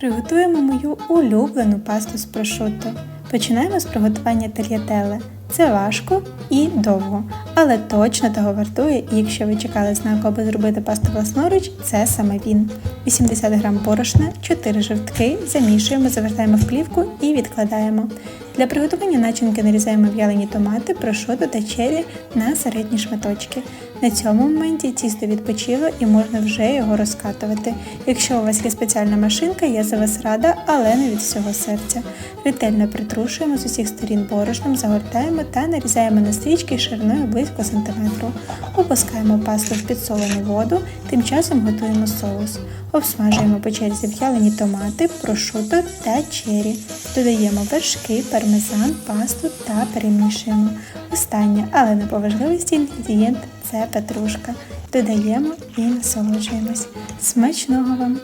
Приготуємо мою улюблену пасту з прошутто. Починаємо з приготування тальятеле. Це важко і довго, але точно того вартує, і якщо ви чекали знаку, аби зробити пасту власноруч, це саме він. 80 г борошна, 4 жовтки, замішуємо, завертаємо в плівку і відкладаємо. Для приготування начинки нарізаємо в'ялені томати, прошутто та чері на середні шматочки. На цьому моменті тісто відпочило і можна вже його розкатувати. Якщо у вас є спеціальна машинка, я за вас рада, але не від всього серця. Ретельно притрушуємо з усіх сторін борошном, загортаємо та нарізаємо на стрічки шириною близько сантиметру. Опускаємо пасту в підсолену воду, тим часом готуємо соус. Обсмажуємо по черзі в'ялені томати, прошуто та чері. Додаємо вершки, пармезан, пасту та перемішуємо. Останнє, але не по важливості інгредієнт це петрушка. Додаємо і насолоджуємось. Смачного вам!